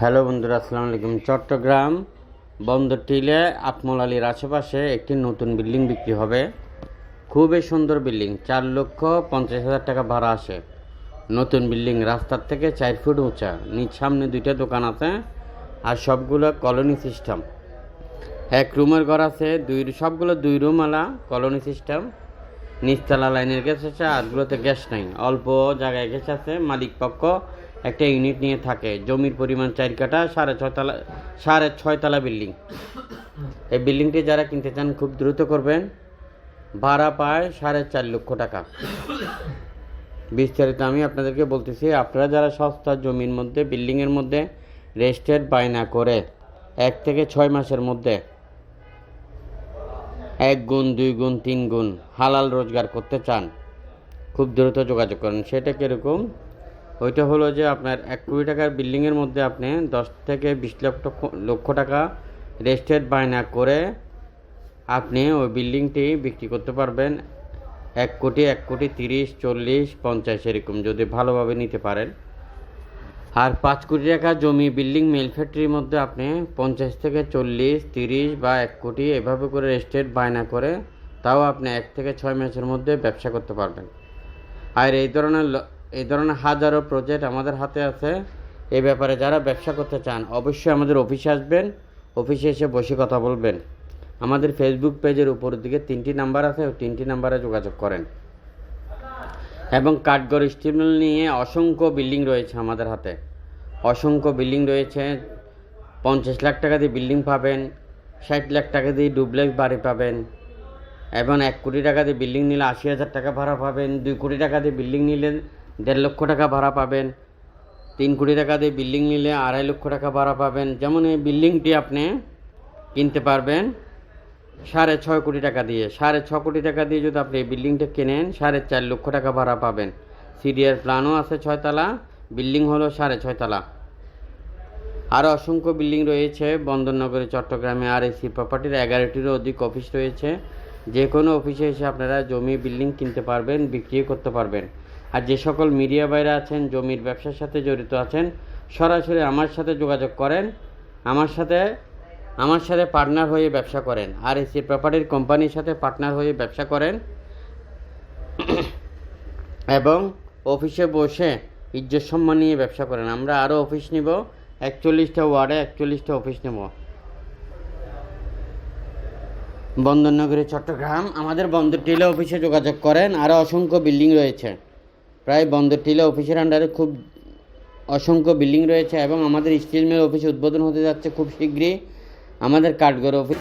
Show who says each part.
Speaker 1: Hello বন্ধুরা, আসসালামু আলাইকুম। চট্টগ্রাম বন্দর টিলে আতমল আলীর আশেপাশে একটি নতুন বিল্ডিং বিক্রি হবে। খুবই সুন্দর বিল্ডিং, চার লক্ষ পঞ্চাশ হাজার টাকা ভাড়া আসে। নতুন বিল্ডিং রাস্তার থেকে চার ফুট উঁচা, নিচ সামনে দুইটা দোকান আছে আর সবগুলো কলোনি সিস্টেম। এক রুমের ঘর আছে, দুই সবগুলো দুই রুম আলা কলোনি সিস্টেম। নিচতলা লাইনের গ্যাস আছে আরগুলোতে গ্যাস নাই। অল্প জায়গায় গ্যাস আছে, মালিক পক্ষ একটা ইউনিট নিয়ে থাকে। জমির পরিমাণ চার কাঠা, সাড়ে ছয়তলা সাড়ে ছয়তলা বিল্ডিং এই বিল্ডিংটি যারা কিনতে চান, খুব দ্রুত করবেন। ভাড়া পায় সাড়ে চার লক্ষ টাকা। বিস্তারিত আমি আপনাদেরকে বলতেছি, আপনারা যারা সস্তা জমির মধ্যে বিল্ডিংয়ের মধ্যে রেস্টেড বায়না করে, এক থেকে ছয় মাসের মধ্যে এক গুণ, দুই গুণ, তিন গুণ হালাল রোজগার করতে চান, খুব দ্রুত যোগাযোগ করেন। সেটা কীরকম? ওইটা হলো যে আপনার এক কোটি টাকার বিল্ডিংয়ের মধ্যে আপনি দশ থেকে বিশ লক্ষ লক্ষ টাকা রেস্টেড বায়না করে আপনি ওই বিল্ডিংটি বিক্রি করতে পারবেন। এক কোটি এক কোটি তিরিশ, চল্লিশ, পঞ্চাশ এরকম যদি ভালোভাবে নিতে পারেন। আর পাঁচ কোটি টাকা জমি বিল্ডিং মিল ফ্যাক্টরির মধ্যে আপনি পঞ্চাশ থেকে চল্লিশ, তিরিশ বা এক কোটি এভাবে করে রেস্টেড বায়না করে তাও আপনি এক থেকে ছয় মাসের মধ্যে ব্যবসা করতে পারবেন। আর এই ধরনের এই ধরনের হাজারো প্রজেক্ট আমাদের হাতে আছে। এই ব্যাপারে যারা ব্যবসা করতে চান, অবশ্যই আমাদের অফিসে আসবেন। অফিসে এসে বসে কথা বলবেন। আমাদের ফেসবুক পেজের উপরের দিকে তিনটি নাম্বার আছে, ওই তিনটি নাম্বারে যোগাযোগ করেন। এবং কাঠগড় স্টিল নিয়ে অসংখ্য বিল্ডিং রয়েছে আমাদের হাতে। অসংখ্য বিল্ডিং রয়েছে। পঞ্চাশ লাখ টাকা দিয়ে বিল্ডিং পাবেন, ষাট লাখ টাকা দিয়ে ডুপ্লেক্স বাড়ি পাবেন, এবং এক কোটি টাকা দিয়ে বিল্ডিং নিলে আশি হাজার টাকা ভাড়া পাবেন, দুই কোটি টাকা দিয়ে বিল্ডিং নিলে দেড় লক্ষ টাকা ভাড়া পাবেন। তিন কোটি টাকা দিয়ে বিল্ডিং নিলে আড়াই লক্ষ টাকা ভাড়া পাবেন। যেমন এই বিল্ডিংটি আপনি কিনতে পারবেন সাড়ে ছয় কোটি টাকা দিয়ে। সাড়ে ছ কোটি টাকা দিয়ে যদি আপনি এই বিল্ডিংটা কেনেন, সাড়ে চার লক্ষ টাকা ভাড়া পাবেন। সিডিআর প্ল্যানও আছে ছয়তলা, বিল্ডিং হলো সাড়ে ছয়তলা। আরও অসংখ্য বিল্ডিং রয়েছে বন্দরনগরে, চট্টগ্রামে। আর এসি প্রপার্টির এগারোটিরও অধিক অফিস রয়েছে। যে কোনো অফিসে এসে আপনারা জমি, বিল্ডিং কিনতে পারবেন, বিক্রিও করতে পারবেন। আর যে সকল মিডিয়া বাইরে আছেন, জমির ব্যবসার সাথে জড়িত আছেন, সরাসরি আমার সাথে যোগাযোগ করেন, আমার সাথে আমার সাথে পার্টনার হয়ে ব্যবসা করেন। আর এসি প্রপার্টির কোম্পানির সাথে পার্টনার হয়ে ব্যবসা করেন। এবং অফিসে বসে ইজ্জত সম্মান নিয়ে ব্যবসা করেন। আমরা আরও অফিস নিব, একচল্লিশটা ওয়ার্ডে একচল্লিশটা অফিস নেব। বন্দরনগরী, চট্টগ্রাম, আমাদের বন্দর টেলে অফিসে যোগাযোগ করেন। আরও অসংখ্য বিল্ডিং রয়েছে। প্রায় বন্দর টিলা অফিসের আন্ডারে খুব অসংখ্য বিল্ডিং রয়েছে এবং আমাদের স্টিল মিল অফিস উদ্বোধন হতে যাচ্ছে খুব শীঘ্রই। আমাদের কাঠগড় অফিস